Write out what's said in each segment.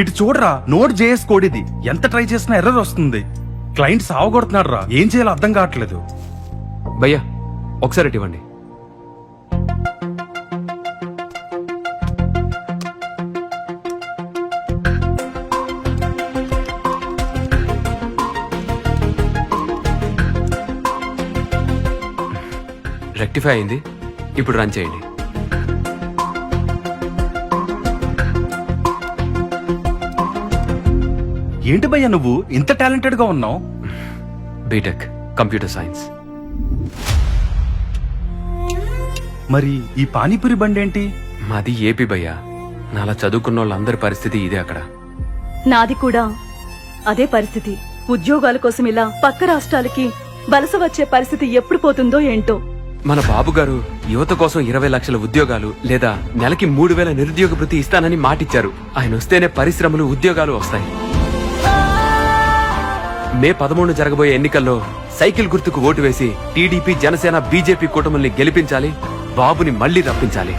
ఇటు చూడరా note JS code ఇది. ఎంత ట్రై చేసినా ఎర్రర్ వస్తుంది. క్లయింట్ సావగొడుతున్నాడు రా ఏం చేయాలో అర్థం కావట్లేదు. భయ్యా ఒకసారి ఇటు ఇవ్వండి. రెక్టిఫై అయింది ఇప్పుడు రన్ చేయండి. ఏంటి భయ్యా నువ్వు ఇంత టాలెంటెడ్గా ఉన్నావు? BTech computer science. మరి ఈ పానీపూరి బండి ఏంటి? మాది ఏపీ భయ్యా. నాలా చదువుకున్న వాళ్ళందరి పరిస్థితి ఇదే అక్కడ. నాది కూడా అదే పరిస్థితి. ఉద్యోగాల కోసం ఇలా పక్క రాష్ట్రాలకి వలస వచ్చే పరిస్థితి ఎప్పుడు పోతుందో ఏంటో. మన బాబు గారు యువత కోసం ఇరవై లక్షల ఉద్యోగాలు లేదా నెలకి మూడు వేల నిరుద్యోగ భృతి ఇస్తానని మాటిచ్చారు. ఆయన వస్తేనే పరిశ్రమలు ఉద్యోగాలు వస్తాయి. మే పదమూడు జరగబోయే ఎన్నికల్లో సైకిల్ గుర్తుకు ఓటు వేసి టీడీపీ జనసేన బీజేపీ కూటమిల్ని గెలిపించాలి బాబుని మళ్ళీ రప్పించాలి.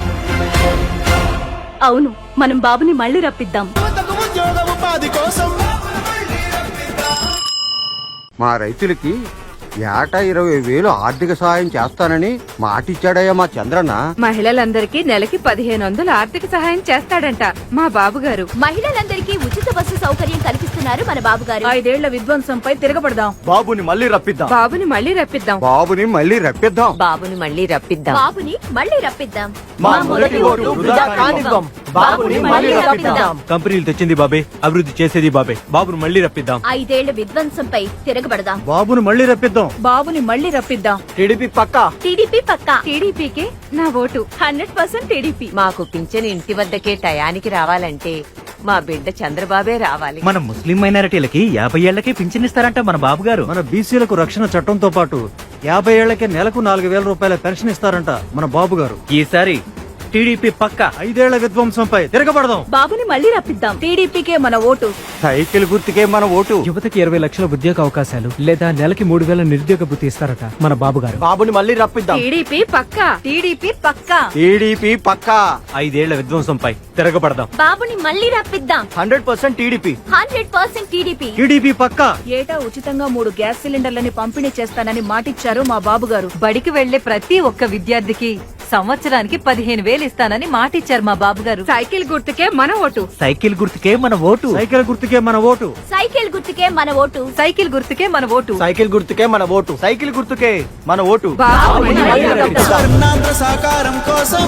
అవును మనం బాబుని మళ్ళీ రప్పిద్దాం. మా రైతులకి ఏటా ఇరవై వేలు ఆర్థిక సహాయం చేస్తానని మాటిచ్చాడయ్యా మా చంద్రన్న. మహిళలందరికీ నెలకి పదిహేను వందలు ఆర్థిక సహాయం చేస్తాడంట మా బాబు గారు మహిళలందరికీ ఉచిత మన బాబు గారు. ఐదేళ్ళ విధ్వంసంపై తిరగబడదాం. బాబుని మళ్ళీ రప్పిద్దాం. బాబుని మళ్ళీ రప్పిద్దాం. బాబుని మళ్ళీ రప్పిద్దాం. బాబుని మళ్ళీ రప్పిద్దాం. బాబుని మళ్ళీ రప్పిద్దాం. మా మొదటి ఓటు వృధా కానివ్వం బాబుని మళ్ళీ రప్పిద్దాం. కంపెనీలు తెచ్చింది బాబే అభివృద్ధి చేసేది బాబే. బాబుని మళ్ళీ రప్పిద్దాం. ఐదేళ్ళ విధ్వంసంపై తిరగబడదాం. బాబుని మళ్ళీ రప్పిద్దాం. బాబుని మళ్ళీ రప్పిద్దాం. టీడీపీ పక్కా? టీడీపీ పక్కా? టీడీపీకి నా ఓటు. Hundred percent TDP. మాకు పింఛన్ ఇంటి వద్దకే టయానికి రావాలంటే మా బిడ్డ చంద్రబాబే రావాలి. మన ముస్లిం మైనారిటీలకి యాభై ఏళ్ళకే పింఛన్ ఇస్తారంట మన బాబు గారు మన బీసీలకు రక్షణ చట్టంతో పాటు యాభై ఏళ్ళకే నెలకు నాలుగు వేల రూపాయల పెన్షన్ ఇస్తారంట మన బాబు గారు ఈసారి టీడీపీ పక్క ఐదేళ్ళ విధ్వంసంపై తిరగబడదాం. బాబుని మళ్ళీ రప్పిద్దాం. టీడీపీకే మన ఓటు. సైకిల్ గుర్తుకే మన ఓటు. యువతకి ఇరవై లక్షల ఉద్యోగ అవకాశాలు లేదా నెలకి మూడు వేల నిరుద్యోగ భృతి ఇస్తారట మన బాబు గారు బాబుని మళ్ళీ రప్పిద్దాం. టీడీపీ పక్కా. టీడీపీ పక్కా. టీడీపీ పక్కా. ఐదేళ్ళ విధ్వంసంపై తిరగబడదాం. బాబుని మళ్ళీ రప్పిద్దాం. Hundred percent TDP. Hundred percent TDP. TDP పక్కా. ఏటా ఉచితంగా మూడు గ్యాస్ సిలిండర్లని పంపిణీ చేస్తానని మాటిచ్చారు మా బాబు గారు బడికి వెళ్ళే ప్రతి ఒక్క విద్యార్థికి. సంవత్సరానికి పదిహేను వేలు ఇస్తానని మాటిచ్చారు మా బాబు గారు సైకిల్ గుర్తుకే మన ఓటు. సైకిల్ గుర్తుకే మన ఓటు. సైకిల్ గుర్తుకే మన ఓటు. సైకిల్ గుర్తుకే మన ఓటు. సైకిల్ గుర్తుకే మన ఓటు. సైకిల్ గుర్తుకే మన ఓటు. సైకిల్ గుర్తుకే మన ఓటు. బాబుని మళ్ళీ రప్పిద్దాం. స్వర్ణాంధ్ర సాకారం కోసం